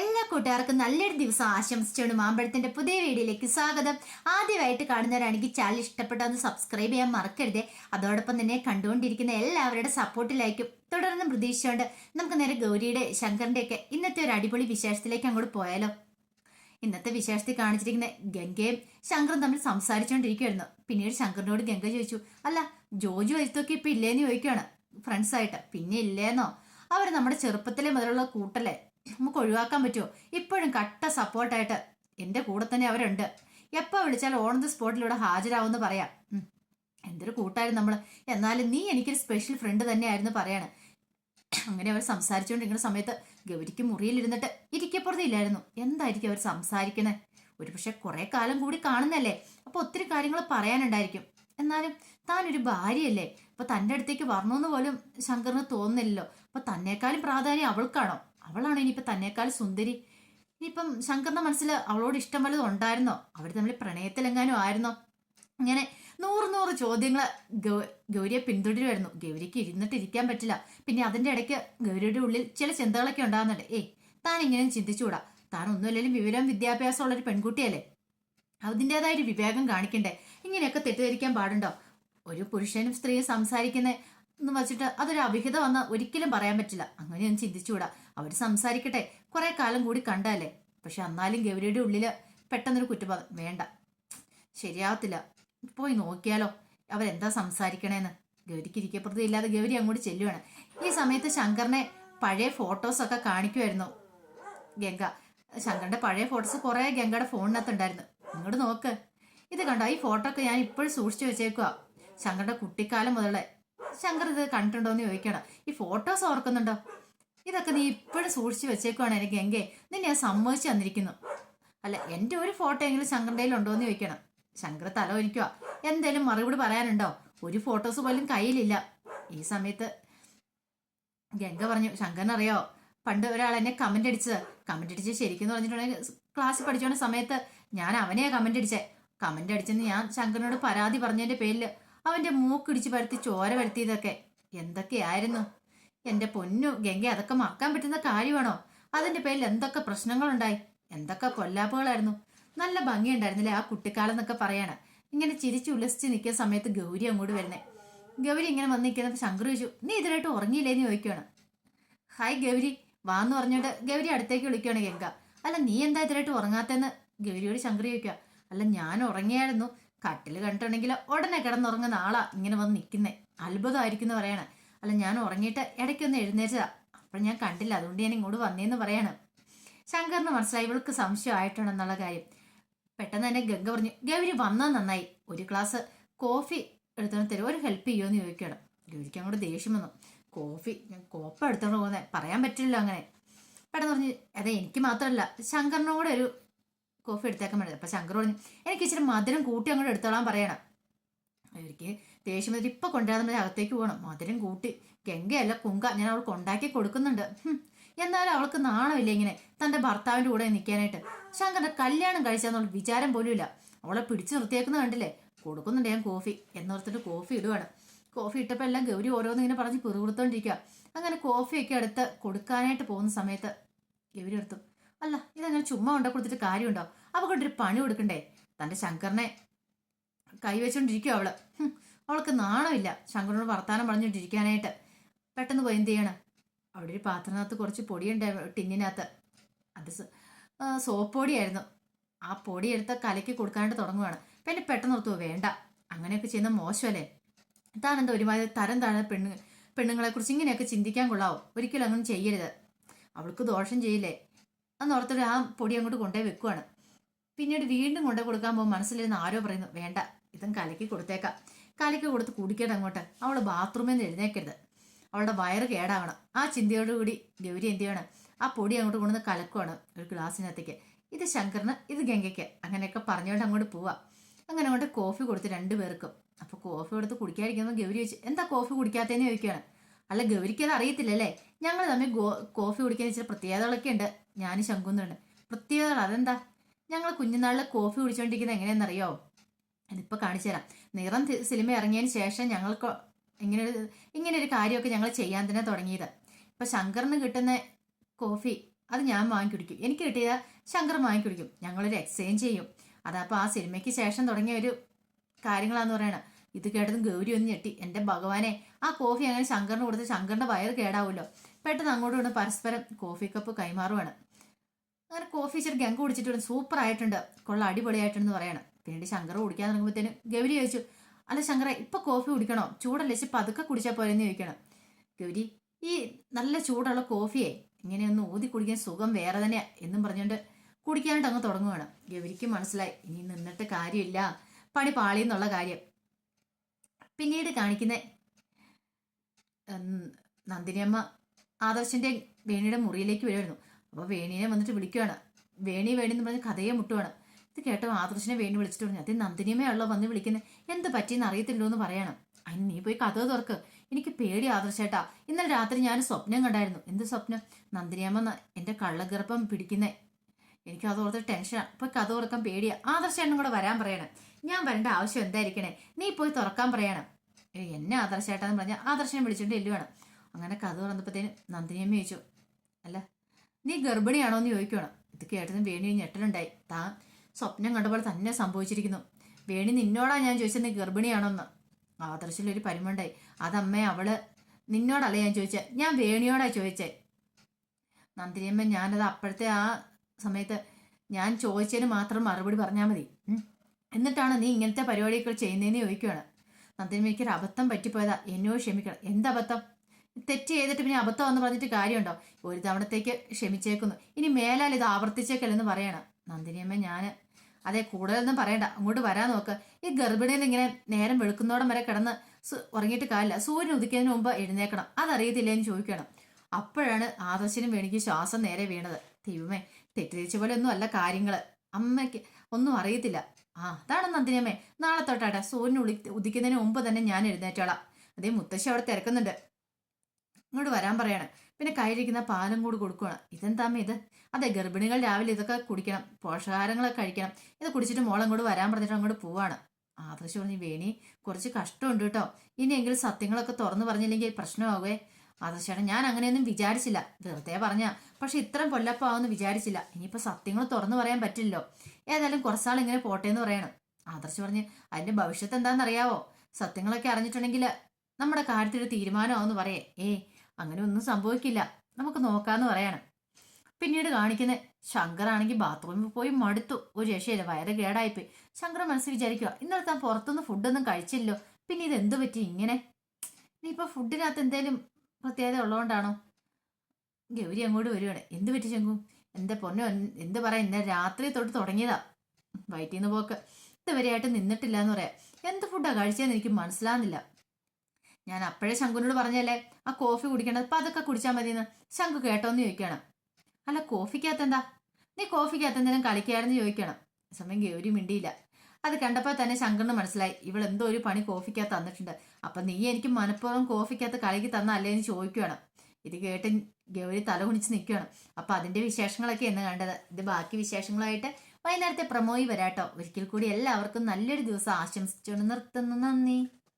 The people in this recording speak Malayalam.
എല്ലാ കൂട്ടുകാർക്കും നല്ലൊരു ദിവസം ആശംസിച്ചുകൊണ്ട് മാമ്പഴത്തിന്റെ പുതിയ വീഡിയോയിലേക്ക് സ്വാഗതം. ആദ്യമായിട്ട് കാണുന്നവരാണെങ്കിൽ ചാനൽ ഇഷ്ടപ്പെട്ടൊന്ന് സബ്സ്ക്രൈബ് ചെയ്യാൻ മറക്കരുത്. അതോടൊപ്പം തന്നെ കണ്ടുകൊണ്ടിരിക്കുന്ന എല്ലാവരുടെ സപ്പോർട്ടിലായിരിക്കും തുടർന്നും പ്രതീക്ഷിച്ചുകൊണ്ട് നമുക്ക് നേരെ ഗൗരിയുടെ ശങ്കറിന്റെ ഒക്കെ ഇന്നത്തെ ഒരു അടിപൊളി വിശേഷത്തിലേക്ക് അങ്ങോട്ട് പോയാലോ? ഇന്നത്തെ വിശേഷത്തിൽ കാണിച്ചിരിക്കുന്ന ഗംഗയും ശങ്കറും തമ്മിൽ സംസാരിച്ചുകൊണ്ടിരിക്കുകയായിരുന്നു. പിന്നീട് ശങ്കറിനോട് ഗംഗ ചോദിച്ചു അല്ല ജോജു എഴുത്തൊക്കെ ഇപ്പൊ ഇല്ലേന്ന് ചോദിക്കുകയാണ് ഫ്രണ്ട്സ് ആയിട്ട്. പിന്നെ ഇല്ലേന്നോ? അവർ നമ്മുടെ ചെറുപ്പത്തിലെ മുതലുള്ള കൂട്ടല്ലേ. നമുക്ക് ഒഴിവാക്കാൻ പറ്റുമോ? ഇപ്പോഴും കട്ട സപ്പോർട്ടായിട്ട് എന്റെ കൂടെ തന്നെ അവരുണ്ട്. എപ്പോ വിളിച്ചാലും ഓൺ ദി സ്പോട്ടിലൂടെ ഹാജരാവുമെന്ന് പറയാം. എന്തൊരു കൂട്ടായിരുന്നു നമ്മൾ എന്നാലും നീ എനിക്കൊരു സ്പെഷ്യൽ ഫ്രണ്ട് തന്നെയായിരുന്നു പറയാണ്. അങ്ങനെ അവർ സംസാരിച്ചുകൊണ്ടിരിക്കുന്ന സമയത്ത് ഗൗരിക്ക് മുറിയിലിരുന്നിട്ട് ഇരിക്കപ്പുറത്തില്ലായിരുന്നു എന്തായിരിക്കും അവർ സംസാരിക്കണേ? ഒരു പക്ഷെ കുറെ കാലം കൂടി കാണുന്നല്ലേ? അപ്പൊ ഒത്തിരി കാര്യങ്ങൾ പറയാനുണ്ടായിരിക്കും. എന്നാലും താൻ ഒരു ഭാര്യയല്ലേ? അപ്പൊ തന്റെ അടുത്തേക്ക് വരണമെന്ന് പോലും ശങ്കറിന് തോന്നുന്നില്ലല്ലോ. അപ്പൊ തന്നേക്കാളും പ്രാധാന്യം അവൾക്കാണോ? അവളാണോ ഇനിയിപ്പോ തന്നേക്കാൾ സുന്ദരി. ഇനിയിപ്പം ശങ്കറിന്റെ മനസ്സിൽ അവളോട് ഇഷ്ടം വല്ലതും ഉണ്ടായിരുന്നോ? അവർ തമ്മിൽ പ്രണയത്തിലെങ്ങാനും ആയിരുന്നോ? ഇങ്ങനെ നൂറ് നൂറ് ചോദ്യങ്ങൾ ഗൗരിയെ പിന്തുടരുമായിരുന്നു ഗൗരിക്ക് ഇരുന്നിട്ട് ഇരിക്കാൻ പറ്റില്ല. പിന്നെ അതിന്റെ ഇടയ്ക്ക് ഗൗരിയുടെ ഉള്ളിൽ ചില ചിന്തകളൊക്കെ ഉണ്ടാകുന്നുണ്ട്. ഏയ് താൻ ഇങ്ങനെ ചിന്തിച്ചുകൂടാ. താൻ ഒന്നുമില്ലെങ്കിലും വിവരം വിദ്യാഭ്യാസമുള്ള ഒരു പെൺകുട്ടിയല്ലേ? അതിന്റെതായ ഒരു വിവേകം കാണിക്കണ്ടേ? ഇങ്ങനെയൊക്കെ തെറ്റിദ്ധരിക്കാൻ പാടുണ്ടോ? ഒരു പുരുഷനും സ്ത്രീയും സംസാരിക്കുന്ന എന്ന് വെച്ചിട്ട് അതൊരു അവിഹിത വന്ന ഒരിക്കലും പറയാൻ പറ്റില്ല. അങ്ങനെയൊന്നും ചിന്തിച്ചുകൂടാ. അവർ സംസാരിക്കട്ടെ. കുറെ കാലം കൂടി കണ്ടാലേ പക്ഷെ എന്നാലും ഗൗരിയുടെ ഉള്ളിൽ പെട്ടെന്നൊരു കുറ്റപാതം വേണ്ട. ശരിയാവത്തില്ല. പോയി നോക്കിയാലോ. അവരെന്താ സംസാരിക്കണേന്ന്? ഗൗരിക്ക് ഇരിക്കപ്പുറത്ത് ഇല്ലാതെ ഗൗരി അങ്ങോട്ട് ചെല്ലുവാണ്. ഈ സമയത്ത് ശങ്കറിനെ പഴയ ഫോട്ടോസൊക്കെ കാണിക്കുമായിരുന്നു ഗംഗ. ശങ്കറിന്റെ പഴയ ഫോട്ടോസ് കുറെ ഗംഗയുടെ ഫോണിനകത്ത് ഉണ്ടായിരുന്നു ഇങ്ങോട്ട് നോക്ക്. ഇത് കണ്ടോ? ഈ ഫോട്ടോ ഒക്കെ ഞാൻ ഇപ്പോഴും സൂക്ഷിച്ചു വെച്ചേക്കുക ശങ്കറിന്റെ കുട്ടിക്കാലം മുതലേ. ശങ്കർ ഇത് കണ്ടിട്ടുണ്ടോ എന്ന് ചോദിക്കണം. ഈ ഫോട്ടോസ് ഓർക്കുന്നുണ്ടോ? ഇതൊക്കെ നീ ഇപ്പോഴും സൂക്ഷിച്ചു വെച്ചേക്കുവാണ് എനിക്ക് ഗംഗെ നിന്നെ ഞാൻ സമ്മതിച്ചു തന്നിരിക്കുന്നു. അല്ല എന്റെ ഒരു ഫോട്ടോ എങ്കിലും ശങ്കറിന്റെ ഉണ്ടോ എന്ന് ചോദിക്കണം. ശങ്കർ തല ഒരിക്കുക എന്തേലും മറുപടി പറയാനുണ്ടോ? ഒരു ഫോട്ടോസ് പോലും കയ്യിലില്ല. ഈ സമയത്ത് ഗംഗ പറഞ്ഞു ശങ്കറിനറിയോ പണ്ട് ഒരാൾ എന്നെ കമന്റ് അടിച്ചത്. കമന്റ് അടിച്ച് ശരിക്കും പറഞ്ഞിട്ടുണ്ടെങ്കിൽ ക്ലാസ്സിൽ പഠിച്ചോണ്ട സമയത്ത് ഞാൻ അവനെയാ കമന്റ് അടിച്ചേ. കമന്റ് അടിച്ചെന്ന് ഞാൻ ശങ്കറിനോട് പരാതി പറഞ്ഞതിന്റെ പേരിൽ അവന്റെ മൂക്കിടിച്ച് പരത്തി ചോര വരുത്തിയതൊക്കെ എന്തൊക്കെയായിരുന്നു? എന്റെ പൊന്നു ഗംഗ അതൊക്കെ മറക്കാൻ പറ്റുന്ന കാര്യമാണോ? അതിന്റെ പേരിൽ എന്തൊക്കെ പ്രശ്നങ്ങളുണ്ടായി? എന്തൊക്കെ കൊല്ലാപ്പുകളായിരുന്നു? നല്ല ഭംഗിയുണ്ടായിരുന്നില്ലേ ആ കുട്ടിക്കാലം എന്നൊക്കെ പറയാണ്. ഇങ്ങനെ ചിരിച്ചു ഉല്ലസിച്ച് നിൽക്കുന്ന സമയത്ത് ഗൗരി അങ്ങോട്ട് വരുന്നേ. ഗൗരി ഇങ്ങനെ വന്ന് നിൽക്കുന്നപ്പോൾ ശങ്കർ ചോദിച്ചു നീ ഇതിലായിട്ട് ഉറങ്ങിയില്ലേന്ന് ചോദിക്കുകയാണ് ഹായ് ഗൗരി വാന്ന് പറഞ്ഞിട്ട് ഗൗരി അടുത്തേക്ക് വിളിക്കുകയാണ് ഗംഗ. അല്ല നീ എന്താ ഇതിലായിട്ട് ഉറങ്ങാത്തെന്ന് ഗൗരിയോട് ശങ്കർ ചോദിക്കുക. അല്ല ഞാൻ ഉറങ്ങിയായിരുന്നു. കട്ടിൽ കണ്ടിട്ടുണ്ടെങ്കിൽ ഉടനെ കിടന്നുറങ്ങുന്ന ആളാ ഇങ്ങനെ വന്ന് നിൽക്കുന്നേ. അത്ഭുതമായിരിക്കും എന്ന് പറയണേ. അല്ല ഞാൻ ഉറങ്ങിയിട്ട് ഇടയ്ക്കൊന്ന് എഴുന്നേറ്റതാ. അപ്പോൾ ഞാൻ കണ്ടില്ല അതുകൊണ്ട് ഞാൻ ഇങ്ങോട്ട് വന്നേന്ന് പറയാണ്. ശങ്കറിന് മനസ്സിലായി ഇവൾക്ക് സംശയമായിട്ടുണ്ടെന്നുള്ള കാര്യം. പെട്ടെന്ന് തന്നെ ഗംഗ പറഞ്ഞു ഗൗരി വന്നാൽ നന്നായി. ഒരു ഗ്ലാസ് കോഫി എടുത്തോണ്ട് തരും ഒരു ഹെൽപ്പ് ചെയ്യുമോ എന്ന് ചോദിക്കണം ഗൗരിക്ക് അങ്ങോട്ട് ദേഷ്യം വന്നു. കോഫി? ഞാൻ കോപ്പ എടുത്തോണ്ട് പോകുന്നത് പറയാൻ പറ്റില്ല അങ്ങനെ. പെട്ടെന്ന് പറഞ്ഞു അതെ എനിക്ക് മാത്രമല്ല ശങ്കറിനോട് ഒരു കോഫി എടുത്തേക്കാൻ പറ്റില്ല അപ്പൊ ശങ്കർ പറഞ്ഞു എനിക്ക് ഇച്ചിരി മധുരം കൂട്ടി അങ്ങോട്ട് എടുത്തോളാൻ പറയണം. അവർക്ക് ദേഷ്യം വന്നിട്ട് ഇപ്പൊ കൊണ്ടുവരാൻ അകത്തേക്ക് പോകണം മധുരം കൂട്ടി. ഗംഗയല്ല കുങ്ക. ഞാൻ അവൾക്ക് ഉണ്ടാക്കി കൊടുക്കുന്നുണ്ട്. എന്നാലും അവൾക്ക് നാണമില്ല ഇങ്ങനെ തന്റെ ഭർത്താവിന്റെ കൂടെ നിൽക്കാനായിട്ട്? ശങ്കറിന്റെ കല്യാണം കഴിച്ചാന്നുള്ള വിചാരം പോലും ഇല്ല അവളെ പിടിച്ചു നിർത്തിയേക്കുന്ന കണ്ടില്ലേ? കൊടുക്കുന്നുണ്ട് ഞാൻ കോഫി എന്നോർത്തിട്ട് കോഫി ഇടുവാണ്. കോഫി ഇട്ടപ്പോൾ എല്ലാം ഗൗരി ഓരോന്ന് ഇങ്ങനെ പറഞ്ഞ് പിറുപിറുത്തോണ്ടിരിക്കുക അങ്ങനെ കോഫിയൊക്കെ എടുത്ത് കൊടുക്കാനായിട്ട് പോകുന്ന സമയത്ത് ഗൗരി എടുത്തു അല്ല ഇതങ്ങനെ ചുമ്മാ ഉണ്ട കൊടുത്തിട്ട് കാര്യമുണ്ടോ? അവക്കൊണ്ടൊരു പണി കൊടുക്കണ്ടേ? തന്റെ ശങ്കറിനെ കൈവച്ചോണ്ടിരിക്കുക അവൾ. അവൾക്ക് നാണമില്ല. ശങ്കറിനോട് വർത്താനം പറഞ്ഞുകൊണ്ടിരിക്കാനായിട്ട്. പെട്ടെന്ന് പോയി എന്ത് ചെയ്യണം അവിടെ ഒരു പാത്രത്തിനകത്ത് കുറച്ച് പൊടിയുണ്ട് ടിന്നിനകത്ത്. അത് സോപ്പ് പൊടിയായിരുന്നു ആ പൊടി എടുത്ത് കലക്കി കൊടുക്കാനായിട്ട് തുടങ്ങുവാണ്. പിന്നെ പെട്ടെന്ന് ഓർത്തു വേണ്ട. അങ്ങനെയൊക്കെ ചെയ്യുന്ന മോശമല്ലേ? താനെന്താ ഒരുമാതിരി തരം താഴെ പെണ്ണു പെണ്ണുങ്ങളെ കുറിച്ച് ഇങ്ങനെയൊക്കെ ചിന്തിക്കാൻ കൊള്ളാവോ? ഒരിക്കലും അങ്ങനെ ചെയ്യരുത്. അവൾക്ക് ദോഷം ചെയ്യില്ലേ? അന്ന് ഓർത്തിട്ട് ആ പൊടി അങ്ങോട്ട് കൊണ്ടുപോയി വെക്കുവാണ്. പിന്നീട് വീണ്ടും കൊണ്ടുപോയി കൊടുക്കാൻ പോകുമ്പോൾ മനസ്സിലിരുന്ന് ആരോ പറയുന്നു വേണ്ട ഇതും കലക്കി കൊടുത്തേക്കാം. കലക്കി കൊടുത്ത് കുടിക്കട്ടെ അങ്ങോട്ട്. അവൾ ബാത്റൂമിൽ നിന്ന് എഴുന്നേക്കരുത്. അവളുടെ വയറ് കേടാവണം. ആ ചിന്തയോടുകൂടി ഗൗരി എന്ത് ചെയ്യണം? ആ പൊടി അങ്ങോട്ട് കൊണ്ടുവന്ന് കലക്കുവാണ് ഒരു ഗ്ലാസ്സിനകത്തേക്ക്. ഇത് ശങ്കറിന് ഇത് ഗംഗയ്ക്ക്. അങ്ങനെയൊക്കെ പറഞ്ഞുകൊണ്ട് അങ്ങോട്ട് പോവാ. അങ്ങനെ അങ്ങോട്ട് കോഫി കൊടുത്ത് രണ്ടു പേർക്കും. അപ്പൊ കോഫി കൊടുത്ത് കുടിക്കാതിരിക്കുമ്പോൾ ഗൗരി ചോദിച്ചു എന്താ കോഫി കുടിക്കാത്തതെന്ന് ചോദിക്കുകയാണ് അല്ല ഗൗരിക്ക് അത് അറിയത്തില്ലല്ലേ? ഞങ്ങൾ തമ്മിൽ ഗോ- കോഫി കുടിക്കാൻ ഇച്ചിരി പ്രത്യേകതകളൊക്കെ ഉണ്ട്. ഞാനും ശങ്കുന്നുണ്ട് പ്രത്യേകതകൾ അതെന്താ? ഞങ്ങൾ കുഞ്ഞുനാളിൽ കോഫി കുടിച്ചോണ്ടിരിക്കുന്നത് എങ്ങനെയാണെന്നറിയോ ഇതിപ്പോ കാണിച്ചു തരാം. നിറം സിനിമ ഇറങ്ങിയതിന് ശേഷം ഞങ്ങൾക്ക് ഇങ്ങനെ ഒരു ഇങ്ങനെ ഒരു കാര്യമൊക്കെ ഞങ്ങൾ ചെയ്യാൻ തന്നെ തുടങ്ങിയത്. ഇപ്പൊ ശങ്കറിന് കിട്ടുന്ന കോഫി അത് ഞാൻ വാങ്ങിക്കുടിക്കും എനിക്ക് കിട്ടിയ ശങ്കർ വാങ്ങിക്കുടിക്കും ഞങ്ങളൊരു എക്സ്ചേഞ്ച് ചെയ്യും. അതപ്പോൾ ആ സിനിമയ്ക്ക് ശേഷം തുടങ്ങിയ ഒരു കാര്യങ്ങളാന്ന് പറയണത് ഇത് കേട്ടതും ഗൗരി ഒന്ന് ഞെട്ടി. എന്റെ ഭഗവാനെ ആ കോഫി അങ്ങനെ ശങ്കറിന് കൊടുത്ത് ശങ്കറിന്റെ വയറ് കേടാവുമല്ലോ പെട്ടെന്ന് അങ്ങോട്ടും ഇങ്ങോട്ടും പരസ്പരം കോഫി കപ്പ് കൈമാറുവാണ്. അങ്ങനെ കോഫി ഇച്ചിരി ഗംഗ കുടിച്ചിട്ട് സൂപ്പർ ആയിട്ടുണ്ട്. കൊള്ള അടിപൊളിയായിട്ടുണ്ടെന്ന് പറയണം. പിന്നീട് ശങ്കർ കുടിക്കാൻ തുടങ്ങുമ്പോഴത്തേനും ഗൗരി ചോദിച്ചു അല്ല ശങ്കറ ഇപ്പൊ കോഫി കുടിക്കണോ? ചൂടല്ലേ? ഇച്ചിരി പതുക്കെ കുടിച്ചാൽ പോരെന്ന് ചോദിക്കണം. ഗൗരി ഈ നല്ല ചൂടുള്ള കോഫിയെ ഇങ്ങനെയൊന്ന് ഊതി കുടിക്കാൻ സുഖം വേറെ തന്നെയാ എന്നും പറഞ്ഞുകൊണ്ട് കുടിക്കാനായിട്ട് അങ്ങ് തുടങ്ങുകയാണ് ഗൗരിക്ക് മനസ്സിലായി ഇനി നിന്നിട്ട് കാര്യമില്ല. പണി പാളി എന്നുള്ള കാര്യം. പിന്നീട് കാണിക്കുന്ന നന്ദിനിയമ്മ ആദർശന്റെ വേണിയുടെ മുറിയിലേക്ക് വരുമായിരുന്നു അപ്പോൾ വേണിനെ വന്നിട്ട് വിളിക്കുകയാണ് വേണി വേണി എന്ന് പറഞ്ഞ് കഥയെ മുട്ടുവാണ്. ഇത് കേട്ട ആദർശിനെ വേണ്ടി വിളിച്ചിട്ട് പറഞ്ഞു അത് നന്ദിനിയമ്മയാണല്ലോ വന്ന് വിളിക്കുന്നത് എന്ത് പറ്റിയെന്ന് അറിയത്തില്ലോ എന്ന് പറയണം. അതിന് നീ പോയി കഥ തുറക്ക്. എനിക്ക് പേടി ആദർശേട്ടാ. ഇന്നലെ രാത്രി ഞാൻ സ്വപ്നം കണ്ടായിരുന്നു. എന്ത് സ്വപ്നം? നന്ദിനിയമ്മ എന്റെ കള്ളഗർഭം പിടിക്കുന്നേ. എനിക്ക് അതോർത്ത് ടെൻഷനാണ് ഇപ്പൊ കഥ തുറക്കാൻ പേടിയാ. ആദർശേട്ടനും കൂടെ വരാൻ പറയണം. ഞാൻ വരേണ്ട ആവശ്യം എന്തായിരിക്കണേ? നീ പോയി തുറക്കാൻ പറയണം. എന്നെ ആദർശേട്ടാന്ന് പറഞ്ഞ ആദർശനെ വിളിച്ചിട്ട് എല്ലുവാണ് അങ്ങനെ കഥ തുറന്നപ്പോഴത്തേന് നന്ദിനിയമ്മ ചോദിച്ചു അല്ല നീ ഗർഭിണിയാണോ എന്ന് ചോദിക്കണം ഇത് കേട്ടതും വേണി ഞെട്ടലുണ്ടായി. താൻ സ്വപ്നം കണ്ടപ്പോൾ തന്നെ സംഭവിച്ചിരിക്കുന്നു. വേണി നിന്നോടാ ഞാൻ ചോദിച്ചത് നീ ഗർഭിണിയാണോന്ന് ആദർശിലൊരു പരിമുണ്ടായി. അതമ്മേ അവൾ നിന്നോടല്ല ഞാൻ ചോദിച്ച? ഞാൻ വേണിയോടാ ചോദിച്ചേ. നന്ദിനിയമ്മ ഞാനത് അപ്പോഴത്തെ ആ സമയത്ത് ഞാൻ ചോദിച്ചതിന് മാത്രം മറുപടി പറഞ്ഞാൽ മതി. എന്നിട്ടാണ് നീ ഇങ്ങനത്തെ പരിപാടിയൊക്കെ ചെയ്യുന്നതെന്ന് ചോദിക്കുകയാണ് നന്ദിനിയമ്മയ്ക്ക് ഒരു അബദ്ധം പറ്റിപ്പോയതാ. എന്നോട് ക്ഷമിക്കണം. എന്തബദ്ധം? തെറ്റ് ചെയ്തിട്ട് പിന്നെ അബദ്ധം എന്ന് പറഞ്ഞിട്ട് കാര്യമുണ്ടോ? ഒരു തവണത്തേക്ക് ക്ഷമിച്ചേക്കുന്നു. ഇനി മേലാൽ ഇത് ആവർത്തിച്ചേക്കല്ലെന്ന് പറയണം. നന്ദിനിയമ്മ ഞാൻ അതെ കൂടുതലൊന്നും പറയണ്ട. അങ്ങോട്ട് വരാൻ നോക്ക്. ഈ ഗർഭിണിയിൽ ഇങ്ങനെ നേരം വെളുക്കുന്നോടം വരെ കിടന്ന് ഉറങ്ങിയിട്ട് കാലില്ല സൂര്യൻ ഉദിക്കുന്നതിന് മുമ്പ് എഴുന്നേക്കണം അതറിയത്തില്ലേന്ന് ചോദിക്കണം. അപ്പോഴാണ് ആദർശനും വേണിക്ക് ശ്വാസം നേരെ വീണത്. ദൈവമേ തെറ്റിദ്ധരിച്ച പോലെ ഒന്നും അല്ല കാര്യങ്ങൾ. അമ്മയ്ക്ക് ഒന്നും അറിയത്തില്ല. ആ അതാണ് നന്ദിനിയമ്മേ. നാളെ തൊട്ടാട്ടെ സൂര്യൻ ഉളി ഉദിക്കുന്നതിന് മുമ്പ് തന്നെ ഞാൻ എഴുന്നേറ്റോളാം. അതേ മുത്തശ്ശി അവിടെ തിരക്കുന്നുണ്ട്. ഇങ്ങോട്ട് വരാൻ പറയാണ്. പിന്നെ കയ്യിലിരിക്കുന്ന പാലും കൂടി കൊടുക്കുകയാണ് ഇതെന്താമ്മ ഇത്? അതെ ഗർഭിണികൾ രാവിലെ ഇതൊക്കെ കുടിക്കണം. പോഷകാഹാരങ്ങളൊക്കെ കഴിക്കണം. ഇത് കുടിച്ചിട്ട് മോൾ അങ്ങോട്ട് വരാൻ പറഞ്ഞിട്ട് അങ്ങോട്ട് പോവാണ്. ആദർശ് പറഞ്ഞു വേണി കുറച്ച് കഷ്ടമുണ്ട് കേട്ടോ. ഇനിയെങ്കിലും സത്യങ്ങളൊക്കെ തുറന്നു പറഞ്ഞില്ലെങ്കിൽ പ്രശ്നമാകുവേ. ആദർശാണ് ഞാൻ അങ്ങനെയൊന്നും വിചാരിച്ചില്ല. വെറുതെ പറഞ്ഞ. പക്ഷെ ഇത്രയും പൊല്ലപ്പാവെന്ന് വിചാരിച്ചില്ല. ഇനിയിപ്പോ സത്യങ്ങൾ തുറന്നു പറയാൻ പറ്റില്ലല്ലോ. ഏതായാലും കുറച്ചാൾ ഇങ്ങനെ പോട്ടെ എന്ന് പറയണം. ആദർശ് പറഞ്ഞ് അതിന്റെ ഭവിഷ്യത്ത് എന്താണെന്നറിയാവോ? സത്യങ്ങളൊക്കെ അറിഞ്ഞിട്ടുണ്ടെങ്കിൽ നമ്മുടെ കാര്യത്തിൽ തീരുമാനമാവെന്ന് പറയേ. ഏ അങ്ങനെ ഒന്നും സംഭവിക്കില്ല. നമുക്ക് നോക്കാന്ന് പറയണം. പിന്നീട് കാണിക്കുന്നത് ശങ്കർ ആണെങ്കിൽ ബാത്റൂമിൽ പോയി മടുത്തു. ഒരു രക്ഷയില്ല വയറ് കേടായിപ്പോയി. ശങ്കർ മനസ്സിൽ വിചാരിക്കുക ഇന്നലെ താൻ പുറത്തുനിന്ന് ഫുഡൊന്നും കഴിച്ചില്ലോ പിന്നെ ഇത് എന്ത് പറ്റി ഇങ്ങനെ? ഇനിയിപ്പോ ഫുഡിനകത്ത് എന്തേലും പ്രത്യേകത ഉള്ളതുകൊണ്ടാണോ? ഗൗരി അങ്ങോട്ട് വരുവാണ് എന്ത് പറ്റി ശങ്കു? എന്റെ പൊന്നോ? എന്ത് പറയാ ഇന്നലെ രാത്രി തൊട്ട് തുടങ്ങിയതാ. വയറ്റിൽ നിന്ന് പോക്ക്. ഇതുവരെയായിട്ട് നിന്നിട്ടില്ല എന്ന് പറയാം. എന്ത് ഫുഡാ കഴിച്ചതെന്ന് എനിക്ക് മനസ്സിലാകുന്നില്ല. ഞാൻ അപ്പോഴേ ശങ്കുനോട് പറഞ്ഞല്ലേ ആ കോഫി കുടിക്കേണ്ടത് അപ്പൊ അതൊക്കെ കുടിച്ചാൽ മതിയെന്ന് ശങ്കു കേട്ടോന്ന് ചോദിക്കണം അല്ല കോഫിക്കകത്ത് എന്താ നീ കോഫിക്കകത്ത് എന്തെങ്കിലും കളിക്കായിരുന്നു ചോദിക്കണം. സമയം ഗൗരി മിണ്ടിയില്ല. അത് കണ്ടപ്പോൾ തന്നെ ശങ്കറിന് മനസ്സിലായി ഇവൾ എന്തോ ഒരു പണി കോഫിക്കകത്ത് തന്നിട്ടുണ്ട്. അപ്പൊ നീ എനിക്ക് മനഃപൂർവം കോഫിക്കകത്ത് കളിക്ക് തന്നല്ലേ എന്ന് ചോദിക്കുകയാണ്. ഇത് കേട്ട് ഗൗരി തല കുണിച്ച് നിൽക്കുകയാണ്. അപ്പൊ അതിന്റെ വിശേഷങ്ങളൊക്കെ എന്ന് കണ്ടത്. ഇത് ബാക്കി വിശേഷങ്ങളായിട്ട് വൈകുന്നേരത്തെ പ്രമോയി വരാട്ടോ. ഒരിക്കൽ കൂടി എല്ലാവർക്കും നല്ലൊരു ദിവസം ആശംസിച്ചുകൊണ്ട് നിർത്തുന്നു. നന്ദി.